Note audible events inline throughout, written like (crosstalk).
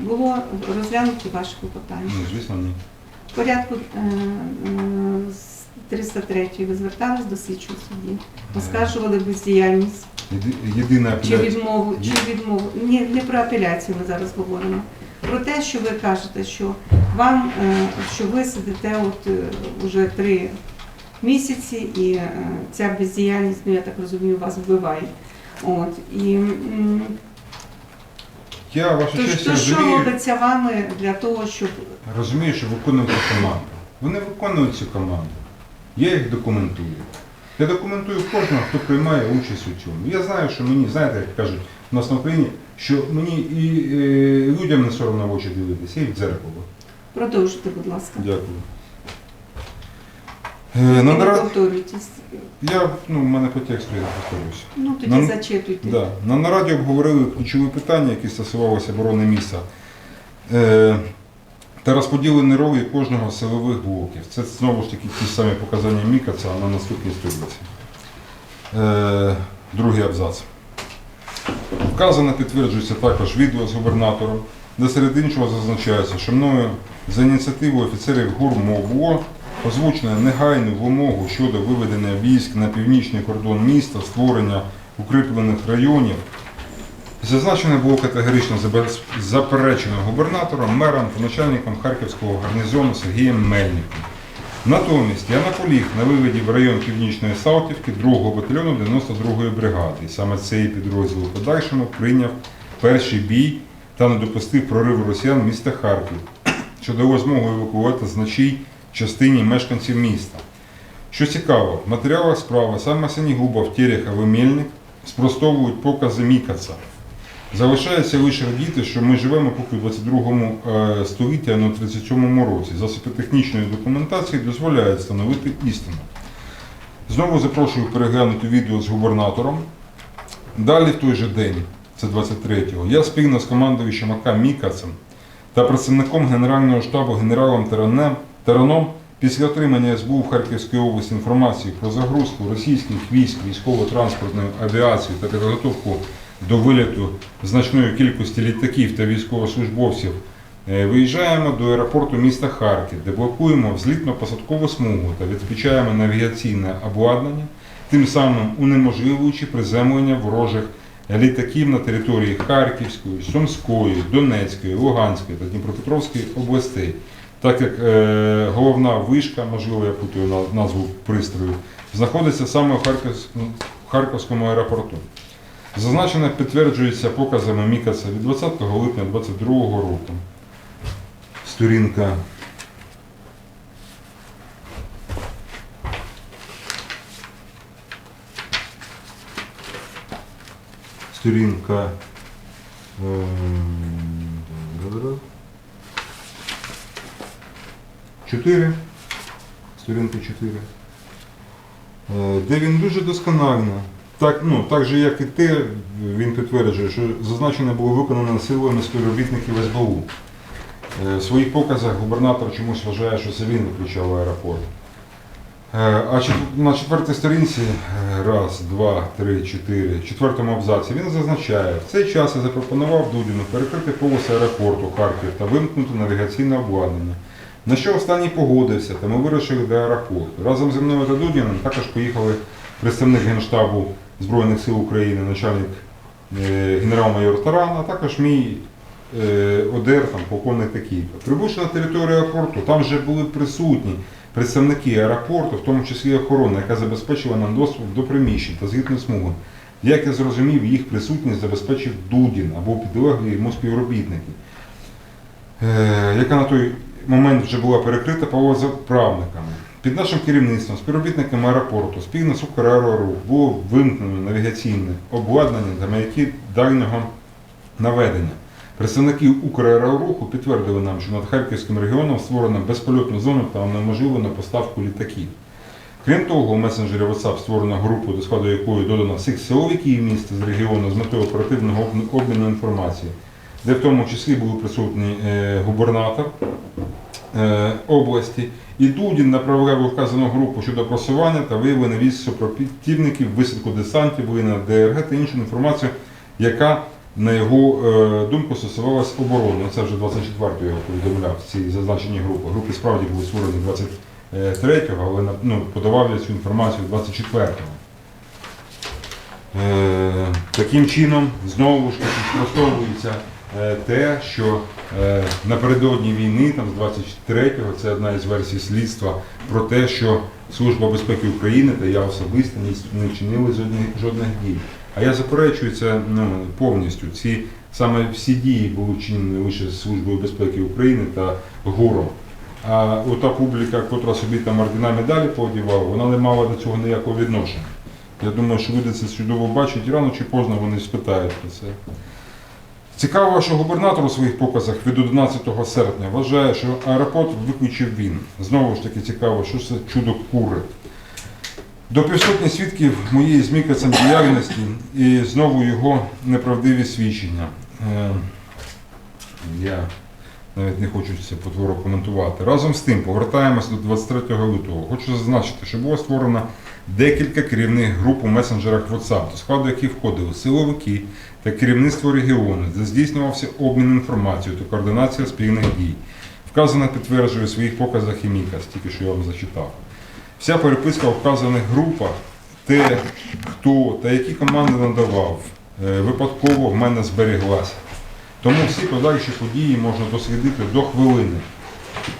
було розглянуті ваші клопотання. Ну, звісно, ні. В порядку е, е, з 303 ви звертались до слідчого судді, оскаржували бездіяльність Єдина чи відмову, чи відмову. Ні, не про апеляцію ми зараз говоримо. Про те, що ви кажете, що вам, е, що ви сидите от е, уже три місяці, і е, ця бездіяльність, ну я так розумію, вас вбиває. От і Я ваша то, честь то що розумію, робиться вами для того, щоб розумію, що виконують цю команду. Вони виконують цю команду. Я їх документую. Я документую кожного, хто приймає участь у цьому. Я знаю, що мені, знаєте, як кажуть у нас на Україні, що мені і е, людям не соромно в очі дивитися, і в дзеркало. продовжити, будь ласка. Дякую. Е, на повторюйтесь. Я, ну, в мене по тексту я не повторюся. Ну тоді Нам- зачитуйте. Да. На нараді обговорили ключові питання, які стосувалися оборони міста е, та розподілені ролі кожного з силових блоків. Це знову ж таки ті самі показання Мікаца на наступній сторінці. Е, другий абзац. Вказано підтверджується також відео з губернатором, де серед іншого зазначається, що мною за ініціативою офіцерів ГУРМО було озвучено негайну вимогу щодо виведення військ на північний кордон міста, створення укріплених районів. Зазначено було категорично заперечено губернатором, мером та начальником Харківського гарнізону Сергієм Мельником. Натомість я наполіг на виведі в район Північної Салтівки 2-го батальйону 92-ї бригади. І саме цей підрозділ у подальшому прийняв перший бій та не допустив прориву росіян міста Харків, що дало змогу евакуювати значній частині мешканців міста. Що цікаво, в матеріалах справи саме Сенігубов, Терехов і Мельник спростовують покази Мікаца. Залишається лише радіти, що ми живемо поки в 22 е, столітті, а не у 37 році. Засоби технічної документації дозволяють встановити істину. Знову запрошую переглянути відео з губернатором. Далі в той же день, це 23-го, я спільно з командуючим АК Мікацем та представником Генерального штабу генералом Таранем, Тараном після отримання СБУ в Харківській області інформації про загрузку російських військ військово-транспортної авіації та підготовку до виліту значної кількості літаків та військовослужбовців е, виїжджаємо до аеропорту міста Харків, де блокуємо взлітно-посадкову смугу та відключаємо навігаційне обладнання, тим самим унеможливуючи приземлення ворожих літаків на території Харківської, Сумської, Донецької, Луганської та Дніпропетровської областей. Так як е, головна вишка, можливо, я путаю назву пристрою, знаходиться саме в Харківському, аеропорту. Зазначене підтверджується показами Мікаса від 20 липня 2022 року. Сторінка. Сторінка. 4. Сторінка 4. Е, Де він дуже досконально. Так, ну, так же, як і те, він підтверджує, що зазначення було виконано силами співробітників СБУ. Е, В своїх показах губернатор чомусь вважає, що це він виключав аеропорт. Е, А на четвертій сторінці, е, раз, два, три, чотири, четвертому абзаці він зазначає, в цей час я запропонував Дудіну перекрити полоси аеропорту Харків та вимкнути навігаційне обладнання. На що останній погодився, та ми вирушили до аеропорту. Разом зі мною та Дудіном також поїхали представник Генштабу Збройних сил України, начальник е, генерал-майор Таран, а також мій е, ОДР, там, полковник Такійко. Прибувши на територію аеропорту, там вже були присутні представники аеропорту, в тому числі охорона, яка забезпечила нам доступ до приміщень та згідної смуги. Як я зрозумів, їх присутність забезпечив Дудін або підлеглі йому співробітники, е, яка на той момент вже була перекрита правниками. Під нашим керівництвом, співробітниками аеропорту, спільно з Украерорух було вимкнено навігаційне обладнання та маяки дальнього наведення. Представники Украероруху підтвердили нам, що над Харківським регіоном створено безпольотну зону та унеможливлено поставку літаків. Крім того, у месенджері WhatsApp створено групу, до складу якої додано всіх силовиків міста з регіону з метою оперативного обміну інформацією, де в тому числі були присутні е, губернатор е, області і Дудін направляв вказану групу щодо просування та виявлення військ супротивників, висадку десантів, воєнна ДРГ та іншу інформацію, яка на його е, думку, стосувалась оборони. Це вже 24-го я повідомляв ці зазначені групи. Групи справді були створені 23-го, але ну, подавав я цю інформацію 24-го. Е, Таким чином, знову ж таки спростовується те, що е, напередодні війни, там з 23-го, це одна із версій слідства, про те, що Служба безпеки України та я особисто не вчинили жодних, дій. А я заперечую це ну, повністю. Ці саме всі дії були вчинені лише Службою безпеки України та ГУРом. А ота публіка, котра собі там ордена медалі поодівала, вона не мала до цього ніякого відношення. Я думаю, що люди це чудово бачать, рано чи поздно вони спитають про це. Цікаво, що губернатор у своїх показах від 11 серпня вважає, що аеропорт виключив він. Знову ж таки цікаво, що це чудо кури. До півсотні свідків моєї з Мікасом діяльності і знову його неправдиві свідчення. Е, Я навіть не хочу це потворо коментувати. Разом з тим, повертаємось до 23 лютого. Хочу зазначити, що було створено декілька керівних груп у месенджерах WhatsApp, до складу яких входили силовики та керівництво регіону, де здійснювався обмін інформацією та координація спільних дій. Вказане підтверджує у своїх показах і Мікас, тільки що я вам зачитав. Вся переписка у вказаних групах, те, хто та які команди надавав, е, випадково в мене зберіглася. Тому всі подальші події можна дослідити до хвилини,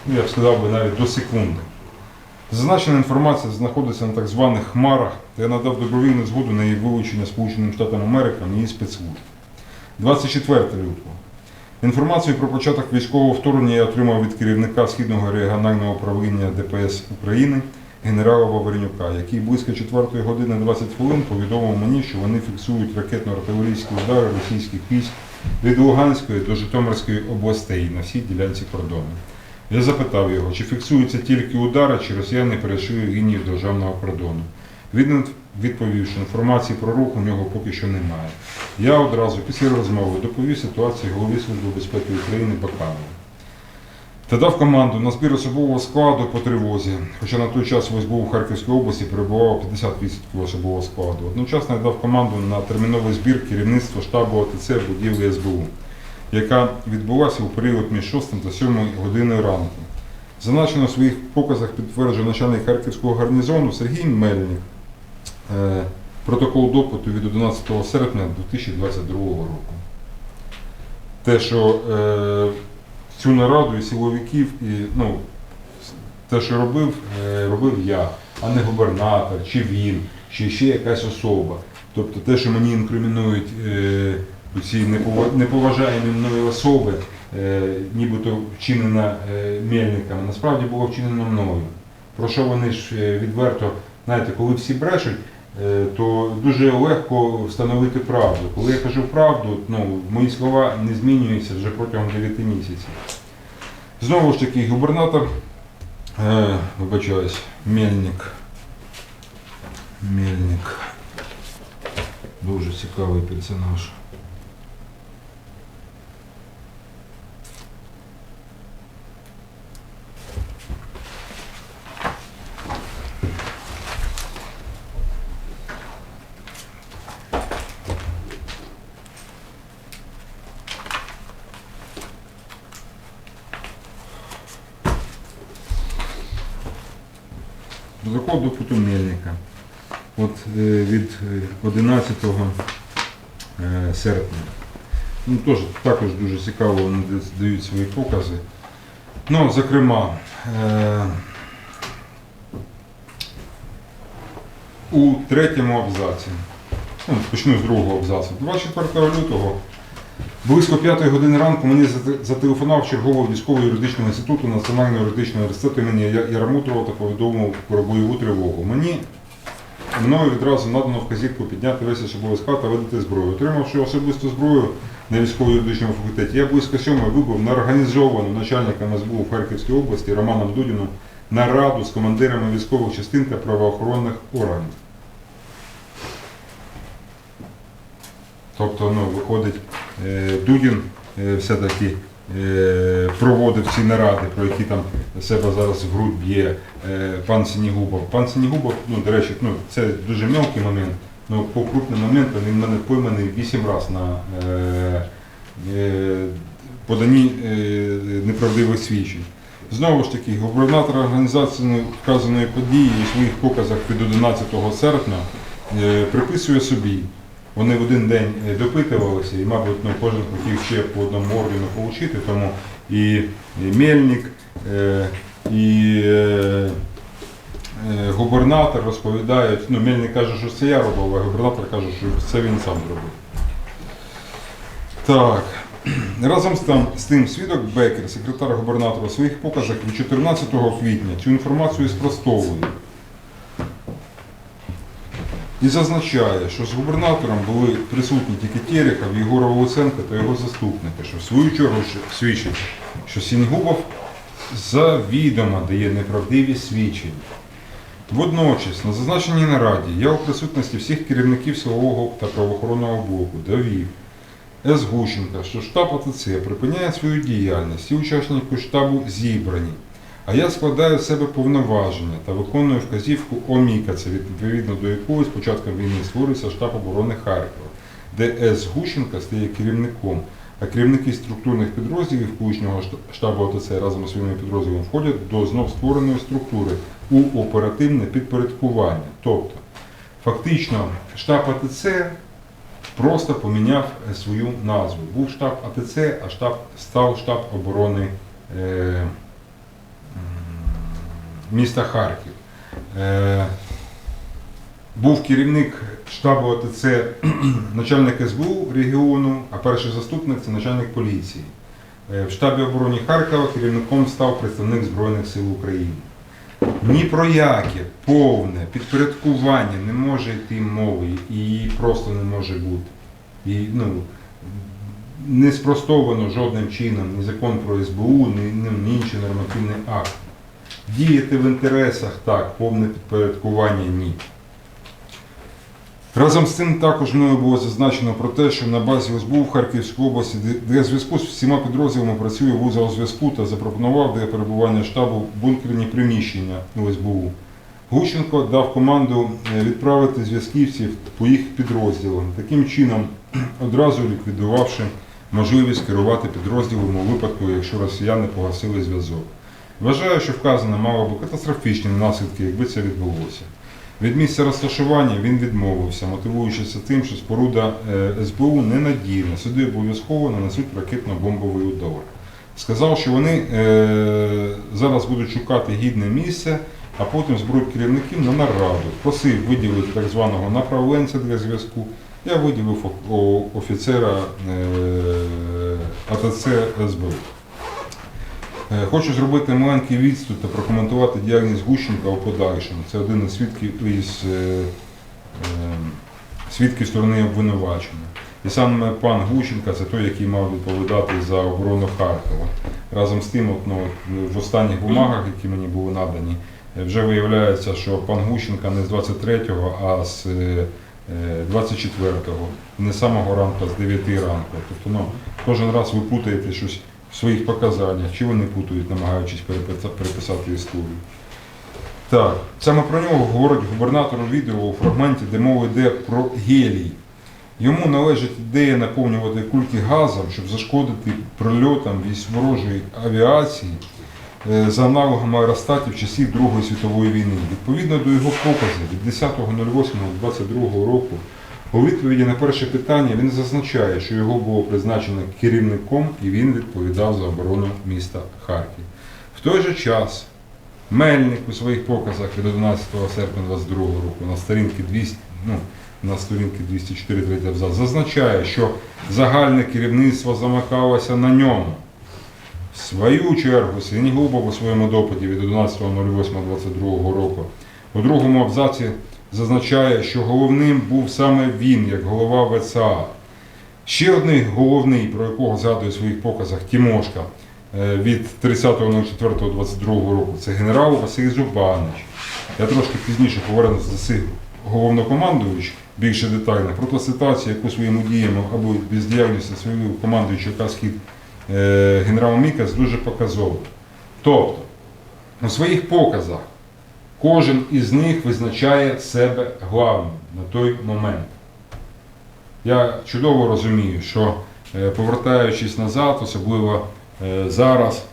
ну, я б сказав би навіть до секунди. Зазначена інформація знаходиться на так званих хмарах, та я надав добровільну згоду на її вилучення Сполученим Штатам Америки і її спецслужб. 24 лютого. Інформацію про початок військового вторгнення я отримав від керівника Східного регіонального управління ДПС України генерала Вавренюка, який близько 4 години 20 хвилин повідомив мені, що вони фіксують ракетно-артилерійські удари російських військ від Луганської до Житомирської областей на всій ділянці кордону. Я запитав його, чи фіксуються тільки удари, чи росіяни перейшли лінію державного кордону. Він відповів, що інформації про рух у нього поки що немає. Я одразу після розмови доповів ситуацію голові Служби безпеки України Баканову. Та дав команду на збір особового складу по тривозі, хоча на той час в СБУ в Харківській області перебувало 50% особового складу. Одночасно я дав команду на терміновий збір керівництва штабу ОТЦ будівлі СБУ, яка відбулася у період між 6 та 7 годиною ранку. Зазначено в своїх показах підтверджує начальник Харківського гарнізону Сергій Мельник. Е, Протокол допиту від 11 серпня 2022 року. Те, що е, цю нараду і силовиків, і ну, те, що робив, е, робив я, а не губернатор, чи він, чи ще якась особа. Тобто те, що мені інкримінують е, ці неповажаємі мною особи, е, нібито вчинена мельниками, насправді було вчинено мною. Про що вони ж відверто, знаєте, коли всі брешуть, то дуже легко встановити правду. Коли я кажу правду, ну, мої слова не змінюються вже протягом 9 місяців. Знову ж таки, губернатор, е, вибачаюсь, Мельник. Мельник. Дуже цікавий персонаж. Протокол допиту Мельника. От е, від е, 11 е, серпня. Ну, теж, також дуже цікаво вони дають- свої покази. Ну, зокрема, е, у третьому абзаці, ну, почну з другого абзацу, 24 лютого Близько п'ятої години ранку мені зателефонував черговий військово-юридичного інституту Національного юридичного університету імені Я- та повідомив про бойову тривогу. Мені мною відразу надано вказівку підняти весь особовий склад та видати зброю. Отримавши особисту зброю на військово-юридичному факультеті, я близько сьомої вибув на організовану начальником СБУ в Харківській області Романом Дудіном нараду з командирами військових частин та правоохоронних органів. Тобто, ну, виходить, е, Дудін е, все-таки проводив ці наради, про які там себе зараз в грудь б'є е, пан Сінігубов. Пан Сінігубов, ну, до речі, ну, це дуже мелкий момент. Ну, по крупним моментам він мене пойманий 8 разів на е, е, поданні е, неправдивих свідчень. Знову ж таки, губернатор організації вказаної події у своїх показах від 11 серпня е, приписує собі. Вони в один день е, допитувалися, і, мабуть, ну, кожен хотів ще по одному ордену отримати, тому і, Мельник, е, і е, губернатор розповідають, ну, Мельник каже, що це я робив, а губернатор каже, що це він сам зробив. Так. (clears throat) Разом з тим, з тим свідок Бекер, секретар губернатора, у своїх показах від 14 квітня цю інформацію спростовує. І зазначає, що з губернатором були присутні тільки Терехов, Єгоров Луценко та його заступники, що в свою чергу свідчить, що Сіньгубов завідомо дає неправдиві свідчення. Водночас, на зазначеній нараді я у присутності всіх керівників силового та правоохоронного блоку довів С. Гущенка, що штаб АТЦ припиняє свою діяльність, всі учасники штабу зібрані. А я складаю в себе повноваження та виконую вказівку ОМІКАЦа, відповідно до якої з початком війни створюється штаб оборони Харкова, де С. Гущенка стає керівником, а керівники структурних підрозділів колишнього штабу АТЦ разом з своїми підрозділами входять до знов створеної структури у оперативне підпорядкування. Тобто, фактично, штаб АТЦ просто поміняв е, свою назву. Був штаб АТЦ, а штаб став штаб оборони е, міста Харків. Е, був керівник штабу АТЦ, (clears throat) начальник СБУ регіону, а перший заступник це начальник поліції. Е, в штабі оборони Харкова керівником став представник Збройних сил України. Ні про яке повне підпорядкування не може йти мови, і її просто не може бути. І, ну, не спростовано жодним чином ні закон про СБУ, ні, ні, інший нормативний акт. Діяти в інтересах так, повне підпорядкування ні. Разом з цим також мною було зазначено про те, що на базі СБУ в Харківській області, де- зв'язку з всіма підрозділами працює вузол зв'язку та запропонував для перебування штабу бункерні приміщення СБУ. Гущенко дав команду е, відправити зв'язківців по їх підрозділам, таким чином (clears throat) одразу ліквідувавши можливість керувати підрозділом у випадку, якщо росіяни погасили зв'язок. Вважаю, що вказане мало би катастрофічні наслідки, якби це відбулося. Від місця розташування він відмовився, мотивуючися тим, що споруда е, СБУ ненадійна, сюди обов'язково нанесуть ракетно-бомбовий удар. Сказав, що вони е, зараз будуть шукати гідне місце, а потім зберуть керівників на нараду. Просив виділити так званого направленця для зв'язку. Я виділив офіцера е, АТЦ СБУ. Е, Хочу зробити маленький відступ та прокоментувати діяльність Гущенка у подальшому. Це один із свідків із е, е, свідків сторони обвинувачення. І саме пан Гущенка це той, який мав відповідати за оборону Харкова. Разом з тим, от, ну, в останніх бумагах, які мені були надані, е, вже виявляється, що пан Гущенка не з 23-го, а з е, е, 24-го, не самого ранку, а з 9 ранку. Тобто ну, кожен раз ви путаєте щось своїх показаннях, чи вони путають, намагаючись переписа- переписати історію. Так, саме про нього говорить губернатор у відео у фрагменті, де мова йде про гелій. Йому належить ідея наповнювати кульки газом, щоб зашкодити прильотам ворожої авіації е, за аналогами аеростатів часів Другої світової війни. Відповідно до його показів від 10.08.22 року у відповіді на перше питання він зазначає, що його було призначено керівником і він відповідав за оборону міста Харків. В той же час Мельник у своїх показах від 11 серпня 22 року на сторінці 200, ну, на сторінці 204 третій абзац зазначає, що загальне керівництво замикалося на ньому. В свою чергу Сінігубов у своєму допиті від 11.08.22 року у другому абзаці зазначає, що головним був саме він, як голова ВЦА. Ще один головний, про якого згадує у своїх показах Тімошка е, від 30.04.22 року, це генерал Василь Зубанич. Я трошки пізніше повернуся за цих головнокомандуючих більше детально про ту ситуацію, яку своїми діями або бездіяльністю своєю командуючого схід е, генерал Мікас дуже показово. Тобто, у своїх показах Кожен із них визначає себе главним на той момент. Я чудово розумію, що е, повертаючись назад, особливо е, зараз,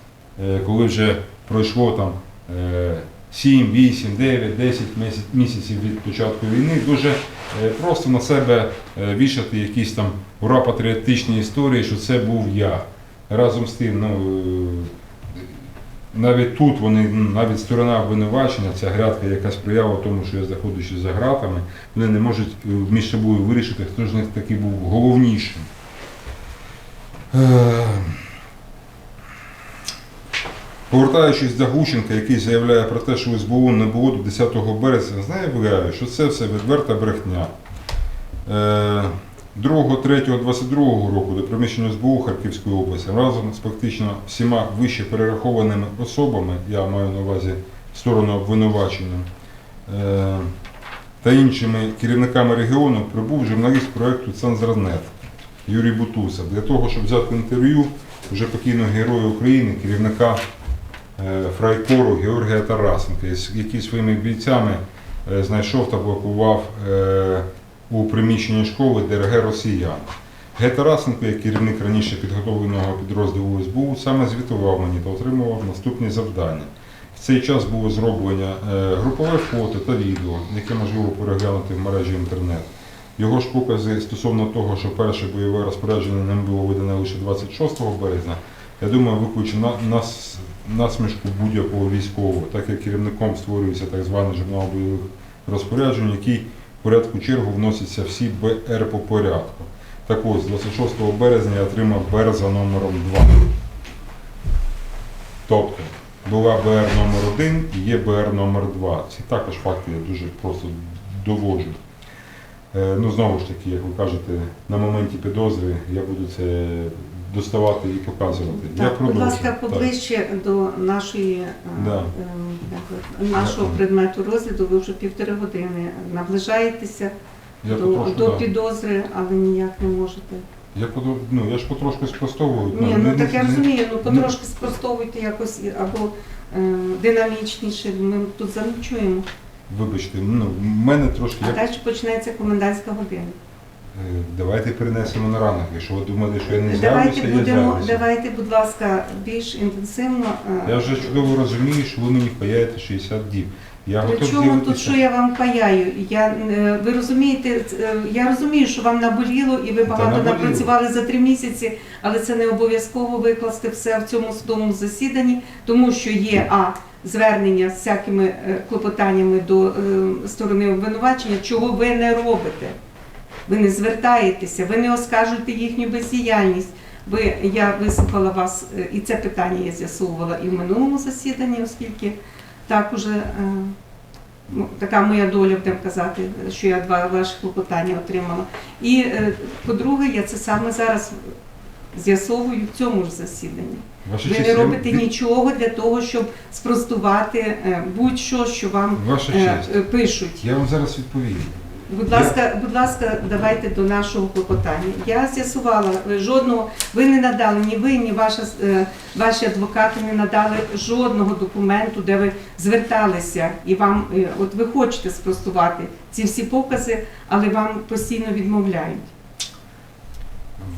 е, коли вже пройшло там е, 7, 8, 9, 10 місяців від початку війни, дуже просто на себе вішати якісь там ура патріотичні історії, що це був я. Разом з тим, ну, навіть тут вони, ну, навіть сторона обвинувачення, ця грядка, яка сприяла тому, що я знаходжуся за гратами, вони не можуть е, між собою вирішити, хто з них таки був головнішим. Е, Повертаючись до Гущенка, який заявляє про те, що СБУ не було до 10 березня, заявляю, що це все відверта брехня. Е, 2.3.22 року до приміщення СБУ Харківської області разом з фактично всіма вище перерахованими особами, я маю на увазі сторону обвинувачення, е, та іншими керівниками регіону прибув журналіст проєкту Цензернет Юрій Бутусов для того, щоб взяти інтерв'ю вже покійного героя України, керівника е, фрайкору Георгія Тарасенка, який своїми бійцями е, знайшов та блокував у приміщенні школи ДРГ росіян. Г. Тарасенко, як керівник раніше підготовленого підрозділу СБУ, саме звітував мені та отримував наступні завдання. В цей час було зроблення е, групове фото та відео, яке можливо переглянути в мережі інтернет. Його ж покази стосовно того, що перше бойове розпорядження ним було видане лише 26 березня, я думаю, викличе нас, насмішку будь-якого військового, так як керівником створюється так званий журнал бойових розпоряджень, який в порядку чергу вносяться всі БР по порядку. Так ось, 26 березня я отримав БР за номером 2. Тобто була БР номер 1 і є БР номер 2. Ці також факти я дуже просто доводжу. Е, Ну, знову ж таки, як ви кажете, на моменті підозри я буду це доставати і показувати. я Так, будь продовжу. ласка, Так. поближче до нашої е, Да. ем, нашого Дякую. предмету розгляду. Ви вже півтори години наближаєтеся Я до, потрошку, до да. підозри, але ніяк не можете. Я, ну, я ж потрошку спростовую. Ні, ну так я розумію, ну потрошки спростовуйте якось або е, динамічніше. Ми тут заночуємо. Вибачте, ну, в мене трошки. А Я... далі починається комендантська година. Е, Давайте перенесемо на ранок. Якщо ви думаєте, що я не Давайте з'явлюся, я будемо, з'явлюся. давайте, будь ласка, більш інтенсивно. е, Я вже чудово розумію, що ви мені паяєте 60 діб. Я При готов чому тут, що я вам паяю? Я, е, ви розумієте, е, я розумію, що вам наболіло і ви багато наболіло. напрацювали за три місяці, але це не обов'язково викласти все в цьому судовому засіданні, тому що є а звернення з всякими е, клопотаннями до е, сторони обвинувачення, чого ви не робите. Ви не звертаєтеся, ви не оскаржуєте їхню бездіяльність. Ви, я вислухала вас, е, і це питання я з'ясовувала і в минулому засіданні, оскільки так уже е, ну, така моя доля, будемо казати, що я два ваші клопотання отримала. І е, по-друге, я це саме зараз з'ясовую в цьому ж засіданні. Ваша Ви честь, не я- робите нічого для того, щоб спростувати будь-що, що вам Ваша честь. пишуть. Я вам зараз відповім. Будь ласка, будь ласка, давайте до нашого клопотання. Я з'ясувала жодного. Ви не надали ні ви, ні ваша е, ваші адвокати не надали жодного документу, де ви зверталися, і вам е, от ви хочете спростувати ці всі покази, але вам постійно відмовляють.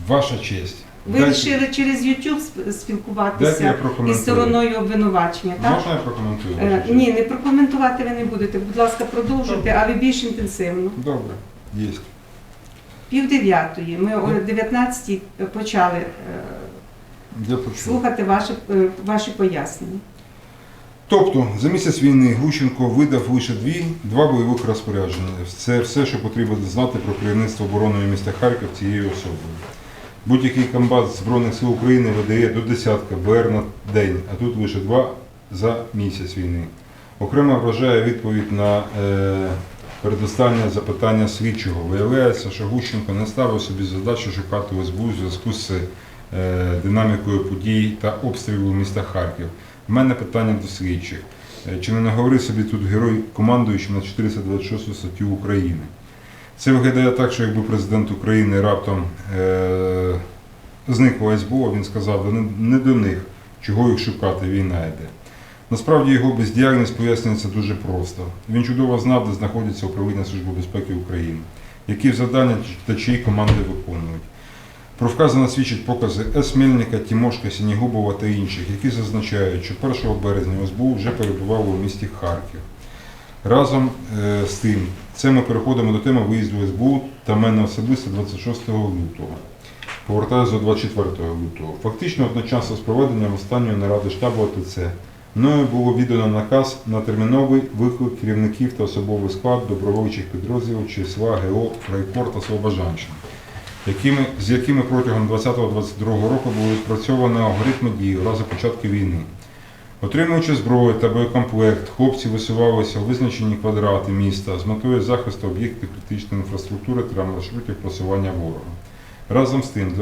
Ваша честь. Ви вирішили через YouTube спілкуватися із стороною обвинувачення, так? Можна я прокоментую? Е. Ні, не прокоментувати ви не будете. Будь ласка, продовжуйте, але більш інтенсивно. Добре, є. Пів дев'ятої. Ми о 19 почали е, слухати ваші, е, ваші пояснення. Тобто, за місяць війни Гущенко видав лише дві, два бойових розпорядження. Це все, що потрібно знати про керівництво обороною міста Харків цією особою. Будь-який комбат Збройних сил України видає до десятка БР на день, а тут лише два за місяць війни. Окремо вражає відповідь на е, передостаннє запитання слідчого. Виявляється, що Гущенко не ставив собі задачу шукати в СБУ в зв'язку з е, динамікою подій та обстрілу міста Харків. У мене питання до слідчих. Е, Чи не наговорив собі тут герой командуючим на 426 статтю України? Це виглядає так, що якби президент України раптом е- зник у СБУ, він сказав, «Да не, до них, чого їх шукати, війна йде. Насправді його бездіяльність пояснюється дуже просто. Він чудово знав, де знаходиться управління Служби безпеки України, які завдання та чиї команди виконують. Про вказане свідчать покази С. Мельника, Тімошка, Сінігубова та інших, які зазначають, що 1 березня СБУ вже перебувало у місті Харків. Разом е, з тим, це ми переходимо до теми виїзду СБУ та мене особисто 26 лютого. Повертаюся до 24 лютого. Фактично одночасно з проведенням останньої наради штабу АТЦ мною було віддано наказ на терміновий виклик керівників та особовий склад добровольчих підрозділів числа ГО Фрайкор та Слобожанщина, якими, з якими протягом 2020-2022 року були відпрацьовані алгоритми дії у разі початку війни. Отримуючи зброю та боєкомплект, хлопці висувалися у визначені квадрати міста з метою захисту об'єктів критичної інфраструктури та маршрутів просування ворога. Разом з тим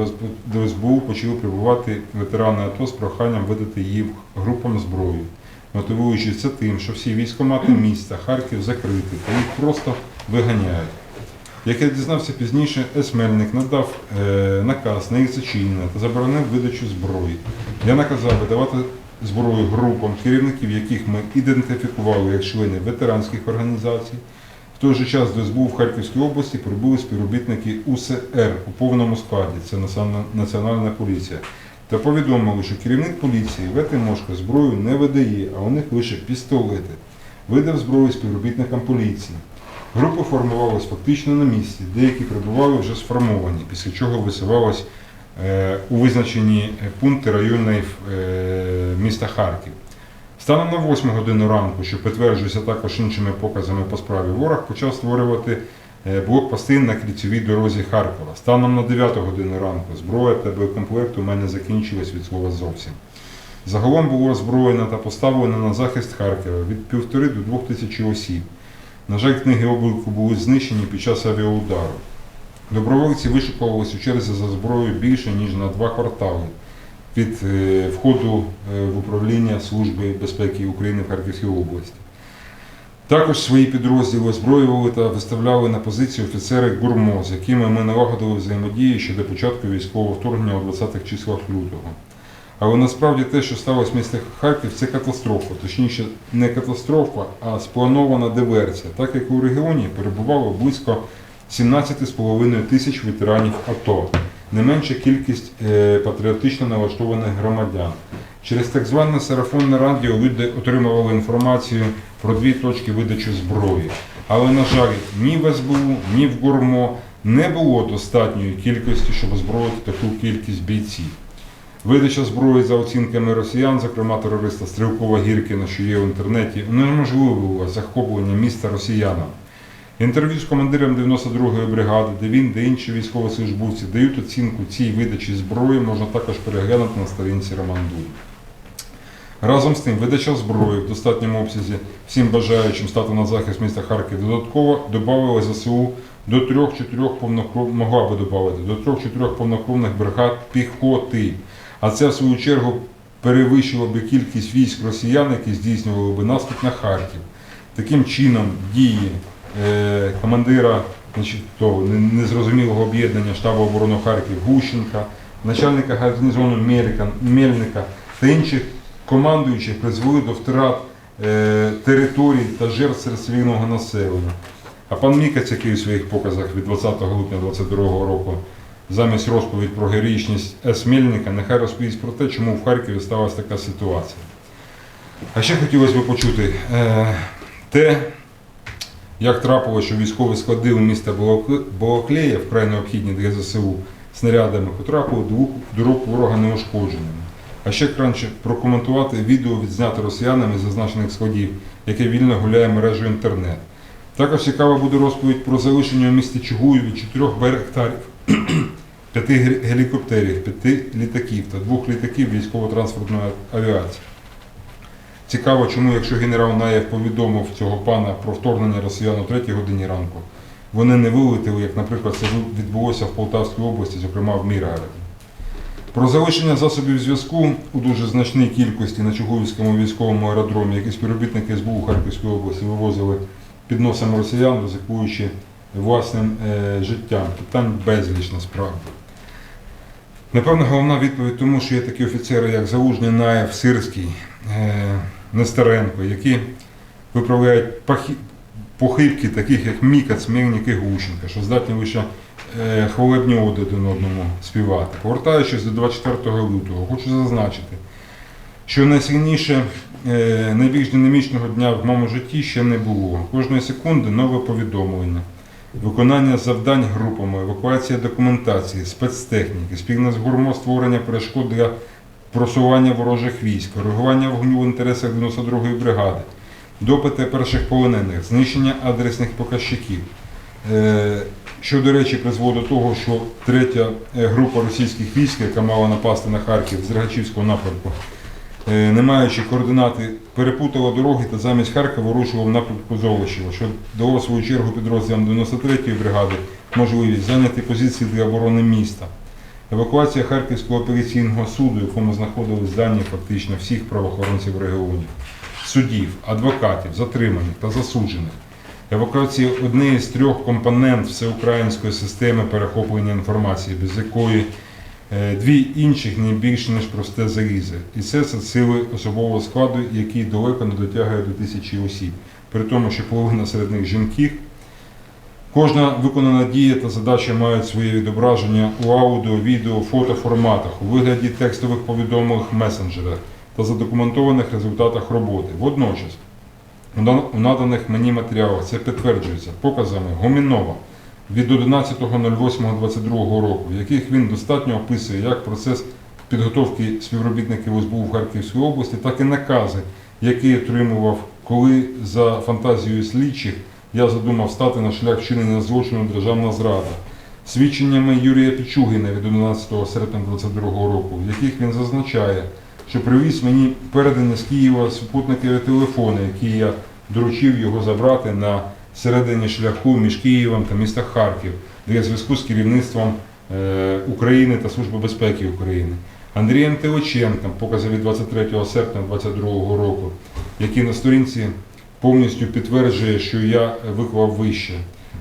до СБУ- почали прибувати ветерани АТО з проханням видати їм групам зброю, мотивуючи це тим, що всі військомати міста Харків закриті та їх просто виганяють. Як я дізнався пізніше, С. Мельник надав е, наказ на їх зачинення та заборонив видачу зброї. Я наказав видавати зброю групам, керівників яких ми ідентифікували як члени ветеранських організацій. В той же час до СБУ в Харківській області прибули співробітники УСР у повному складі, це Національна- поліція, та повідомили, що керівник поліції В. Тимошко зброю не видає, а у них лише пістолети. Видав зброю співробітникам поліції. Групи формувалась фактично на місці, деякі прибували вже сформовані, після чого висувалось е, у визначені е, пункти районної е, міста Харків. Станом на 8 годину ранку, що підтверджується також іншими показами по справі, ворог почав створювати е, блокпости на кільцевій дорозі Харкова. Станом на 9 годину ранку зброя та боєкомплект у мене закінчилась від слова зовсім. Загалом було озброєно та поставлено на захист Харкова від півтори до двох тисяч осіб. На жаль, книги обліку були знищені під час авіаудару. Добровольці вишикувалися у черзі за зброєю більше, ніж на два квартали від е, входу е, в управління Служби безпеки України в Харківській області. Також свої підрозділи озброювали та виставляли на позиції офіцери ГУРМО, з якими ми налагодили взаємодію ще до початку військового вторгнення у 20-х числах лютого. Але насправді те, що сталося в місті Харків, це катастрофа. Точніше, не катастрофа, а спланована диверсія, так як у регіоні перебувало близько 17,5 тисяч ветеранів АТО, не менша кількість е, патріотично налаштованих громадян. Через так зване сарафонне радіо люди отримували інформацію про дві точки видачі зброї. Але, на жаль, ні в СБУ, ні в ГУРМО не було достатньої кількості, щоб озброїти таку кількість бійців. Видача зброї за оцінками росіян, зокрема терориста Стрілкова Гіркіна, що є в інтернеті, унеможливила захоплення міста росіянам. Інтерв'ю з командиром 92-ї бригади, де він, де інші військовослужбовці дають оцінку цій видачі зброї, можна також переглянути на сторінці Роман. Разом з тим, видача зброї в достатньому обсязі всім бажаючим стати на захист міста Харків додатково додавали ЗСУ до трьох-чотирьох повнокров... могла би додати до трьох-чотирьох повнокровних бригад піхоти. А це в свою чергу перевищило би кількість військ росіян, які здійснювали би наступ на Харків. Таким чином, дії командира значить, того незрозумілого об'єднання штабу оборони Харків Гущенка, начальника гарнізону Мельника, Мельника та інших командуючих призвели до втрат е, територій та жертв серед цивільного населення. А пан Мікаць, який у своїх показах від 20 липня 2022 року замість розповідь про героїчність С. Мельника, нехай розповість про те, чому в Харкові сталася така ситуація. А ще хотілося б почути е, те, як трапилося, що військові склади у міста Балакле- Балаклея, вкрай необхідні для ЗСУ, снарядами потрапили до рук- ворога неушкодженими. А ще краще прокоментувати відео відзняте росіянами з зазначених складів, яке вільно гуляє мережею інтернет. Також цікава буде розповідь про залишення у місті Чугуєві 4 гектарів, 5 гелікоптерів, 5 літаків та двох літаків військово-транспортної авіації. Цікаво, чому, якщо генерал Наєв повідомив цього пана про вторгнення росіян о 3 годині ранку, вони не вилетіли, як, наприклад, це відбулося в Полтавській області, зокрема в Міргороді. Про залишення засобів зв'язку у дуже значній кількості на Чугуївському військовому аеродромі, які співробітники СБУ Харківської області вивозили під носом росіян, ризикуючи власним е, життям. Питань безліч насправді. Напевно, головна відповідь тому, що є такі офіцери, як Залужний, Наєв, Сирський, е, Нестеренко, які виправляють похибки, таких як Мікац, Мирнік і Гущенка, що здатні лише е, хвалебні оди один одному співати. Повертаючись до 24 лютого, хочу зазначити, що найсильніше, е, найбільш динамічного дня в моєму житті ще не було. Кожної секунди нове повідомлення, виконання завдань групами, евакуація документації, спецтехніки, спільне з ГУРМО створення перешкод для просування ворожих військ, коригування вогню в інтересах 92-ї бригади, допити перших полонених, знищення адресних показчиків. Е, Що, до речі, призвело до того, що третя е, група російських військ, яка мала напасти на Харків з Рогачівського напрямку, е, не маючи координати, перепутала дороги та замість Харкова вирушувала в напрямку Золочева, що дало свою чергу підрозділам 93-ї бригади можливість зайняти позиції для оборони міста. Евакуація Харківського апеляційного суду, в якому знаходились дані фактично всіх правоохоронців регіонів, суддів, адвокатів, затриманих та засуджених. Евакуація однієї з трьох компонент всеукраїнської системи перехоплення інформації, без якої е, дві інших не більше ніж просте залізо. І це це сили особового складу, який далеко не дотягує до тисячі осіб. При тому, що половина серед них жінки. Кожна виконана дія та задача мають своє відображення у аудіо, відео, фотоформатах, у вигляді текстових повідомлених месенджерах та задокументованих результатах роботи. Водночас, у наданих мені матеріалах це підтверджується показами Гомінова від 11.08.22 року, в яких він достатньо описує як процес підготовки співробітників СБУ в Харківській області, так і накази, які отримував, коли за фантазією слідчих я задумав стати на шлях вчинення злочину державна зрада. Свідченнями Юрія Пічугіна від 11 серпня 2022 року, в яких він зазначає, що привіз мені передані з Києва супутникові телефони, які я доручив його забрати на середині шляху між Києвом та містом Харків для зв'язку з керівництвом е, України та Служби безпеки України. Андрієм Теличенком, покази від 23 серпня 2022 року, які на сторінці повністю підтверджує, що я виклав вище.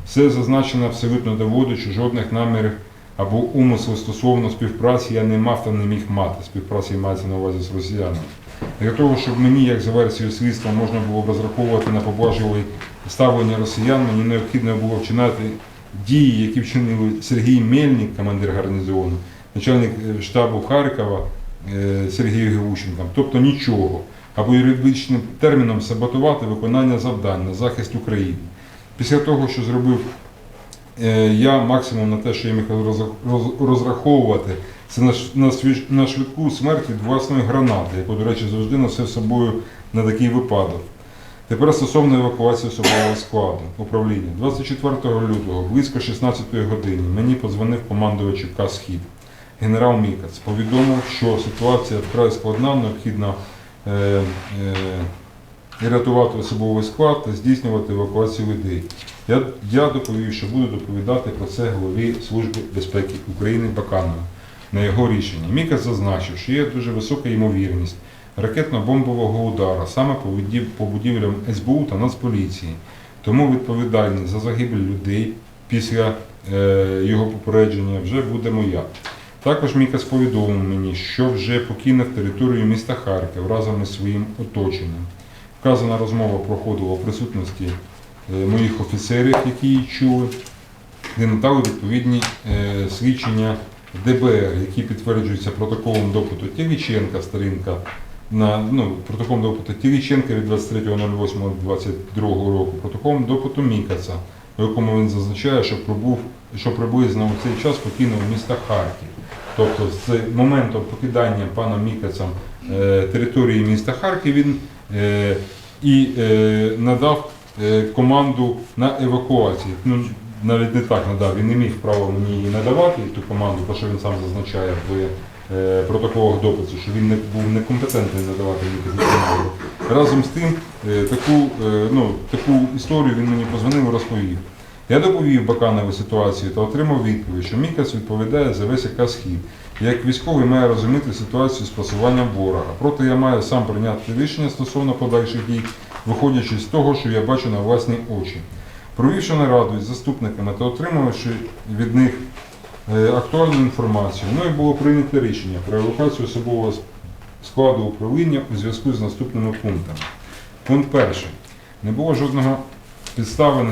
Все зазначено абсолютно доводить, що жодних намірів або умислу стосовно співпраці я не мав та не міг мати. Співпраці мається на увазі з росіянами. Для того, щоб мені, як за версією слідства, можна було б розраховувати на поблажливе ставлення росіян, мені необхідно було вчинати дії, які вчинили Сергій Мельник, командир гарнізону, начальник е, штабу Харкова е, Сергій Геущенко, тобто нічого, або юридичним терміном саботувати виконання завдань на захист України. Після того, що зробив е, я максимум на те, що я міг роз- роз- розраховувати, це на, швидку смерть від власної гранати, яку, до речі, завжди носив собою на такий випадок. Тепер стосовно евакуації особового складу управління. 24 лютого, близько 16 годині, мені подзвонив командувач КА «Схід» генерал Мікац. Повідомив, що ситуація вкрай складна, необхідно е, і рятувати особовий склад та здійснювати евакуацію людей. Я, я доповів, що буду доповідати про це голові Служби безпеки України Баканову на його рішення. Мікац зазначив, що є дуже висока ймовірність ракетно-бомбового удара саме по будівлям СБУ та Нацполіції. Тому відповідальність за загибель людей після е, його попередження вже буде моя. Також Мікас повідомив мені, що вже покинув територію міста Харків разом із своїм оточенням. Вказана розмова проходила в присутності е, моїх офіцерів, які її чули, де надали відповідні е, свідчення ДБР, які підтверджуються протоколом допиту Тіліченка, сторінка на ну, протоколом допиту Тіліченка від 23.08.22 року, протоколом допиту Мікаца, в якому він зазначає, що прибув, що приблизно у цей час покинув місто Харків. Тобто з моменту покидання паном Мікацем е, території міста Харків він е, і е, надав команду на евакуацію. Ну, навіть не так надав, він не міг права мені її надавати, ту команду, про що він сам зазначає в протоколах допису, що він не був некомпетентний надавати мені таку команду. Разом з тим, таку, ну, таку історію він мені позвонив і розповів. Я доповів Баканову ситуацію та отримав відповідь, що Мікас відповідає за весь яка схід. Як військовий має розуміти ситуацію з просуванням ворога. Проте я маю сам прийняти рішення стосовно подальших дій, виходячи з того, що я бачу на власні очі. Провівши нараду із заступниками та отримавши від них е, актуальну інформацію, мною було прийнято рішення про евакуацію особового складу управління у зв'язку з наступними пунктами. Пункт перший. Не було жодного підстави